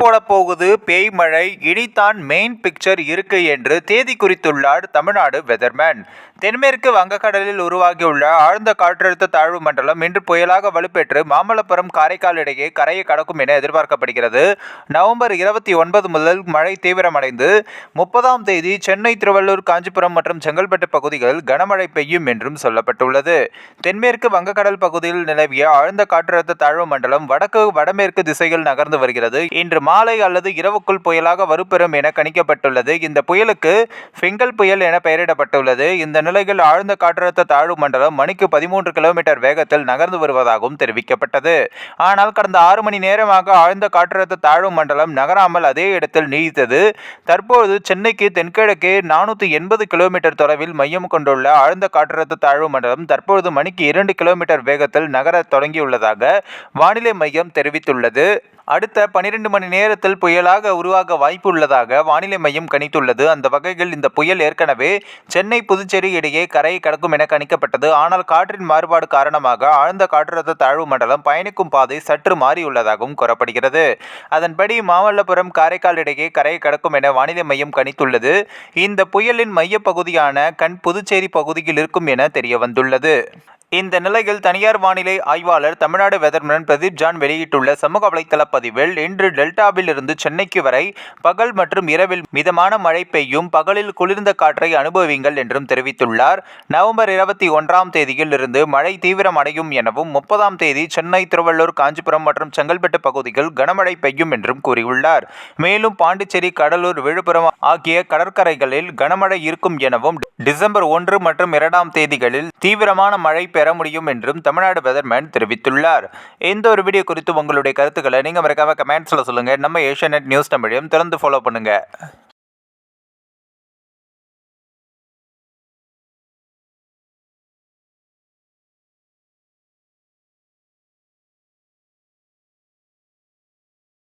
போட போகுது பேய் மழை இனித்தான் மெயின் பிக்சர் இருக்கு என்று தேதி குறித்துள்ளார் தமிழ்நாடு வெதர்மேன் தென்மேற்கு வங்கக்கடலில் உருவாகியுள்ள ஆழ்ந்த காற்றழுத்த தாழ்வு மண்டலம் இன்று புயலாக வலுப்பெற்று மாமல்லபுரம் காரைக்கால் இடையே கரையை கடக்கும் என எதிர்பார்க்கப்படுகிறது. நவம்பர் இருபத்தி ஒன்பது முதல் மழை தீவிரமடைந்து முப்பதாம் தேதி சென்னை திருவள்ளூர் காஞ்சிபுரம் மற்றும் செங்கல்பட்டு பகுதிகளில் கனமழை பெய்யும் என்றும் சொல்லப்பட்டுள்ளது. தென்மேற்கு வங்கக்கடல் பகுதியில் நிலவிய ஆழ்ந்த காற்றழுத்த தாழ்வு மண்டலம் வடக்கு வடமேற்கு திசையில் நகர்ந்து வருகிறது. இன்று மாலை அல்லது இரவுக்குள் புயலாக வலுப்பெறும் என கணிக்கப்பட்டுள்ளது. இந்த புயலுக்கு ஃபிங்கல் புயல் என பெயரிடப்பட்டுள்ளது. இந்த நிலையில் ஆழ்ந்த காற்றழுத்த தாழ்வு மண்டலம் மணிக்கு பதிமூன்று கிலோமீட்டர் வேகத்தில் நகர்ந்து வருவதாகவும் தெரிவிக்கப்பட்டது. ஆனால் கடந்த ஆறு மணி நேரமாக ஆழ்ந்த காற்றழுத்த தாழ்வு மண்டலம் நகராமல் அதே இடத்தில் நீடித்தது. தற்போது சென்னைக்கு தென்கிழக்கே நானூற்றி எண்பது கிலோமீட்டர் தொலைவில் மையம் கொண்டுள்ள ஆழ்ந்த காற்றழுத்த தாழ்வு மண்டலம் தற்பொழுது மணிக்கு இரண்டு கிலோமீட்டர் வேகத்தில் நகரத் தொடங்கியுள்ளதாக வானிலை மையம் தெரிவித்துள்ளது. அடுத்த பனிரெண்டு மணி நேரத்தில் புயலாக உருவாக வாய்ப்பு உள்ளதாக வானிலை மையம் கணித்துள்ளது. அந்த வகையில் இந்த புயல் ஏற்கனவே சென்னை புதுச்சேரி இடையே கரையை கடக்கும் என கணிக்கப்பட்டது. ஆனால் காற்றின் மாறுபாடு காரணமாக ஆழ்ந்த காற்றழுத்த தாழ்வு மண்டலம் பயணிக்கும் பாதை சற்று மாறியுள்ளதாகவும் கூறப்படுகிறது. அதன்படி மாமல்லபுரம் காரைக்கால் இடையே கரையை கடக்கும் என வானிலை மையம் கணித்துள்ளது. இந்த புயலின் மையப்பகுதியான கண் புதுச்சேரி பகுதியில் இருக்கும் என தெரிய வந்துள்ளது இந்த நிலையில் தனியார் வானிலை ஆய்வாளர் தமிழ்நாடு வெதர்மன் பிரதீப் ஜான் வெளியிட்டுள்ள சமூக வலைதள பதிவில் இன்று டெல்டாவில் இருந்து சென்னைக்கு வரை பகல் மற்றும் இரவில் மிதமான மழை பெய்யும் பகலில் குளிர்ந்த காற்றை அனுபவிங்கள் என்றும் தெரிவித்துள்ளார். நவம்பர் இருபத்தி ஒன்றாம் தேதியில் இருந்து மழை தீவிரமடையும் எனவும் முப்பதாம் தேதி சென்னை திருவள்ளூர் காஞ்சிபுரம் மற்றும் செங்கல்பட்டு பகுதிகள் கனமழை பெய்யும் என்றும் கூறியுள்ளார். மேலும் பாண்டிச்சேரி கடலூர் விழுப்புரம் ஆகிய கடற்கரைகளில் கனமழை இருக்கும் எனவும் டிசம்பர் ஒன்று மற்றும் இரண்டாம் தேதிகளில் தீவிரமான மழை பெற முடியும் என்றும் தமிழ்நாடு வெதர்மேன் தெரிவித்துள்ளார். இந்த ஒரு வீடியோ குறித்து உங்களுடைய கருத்துக்களை நீங்கள் மறக்காம கமெண்ட்ஸில் சொல்லுங்கள் நம்ம ஏஷியா நியூஸ் தமிழையும் திறந்து ஃபாலோ பண்ணுங்கள்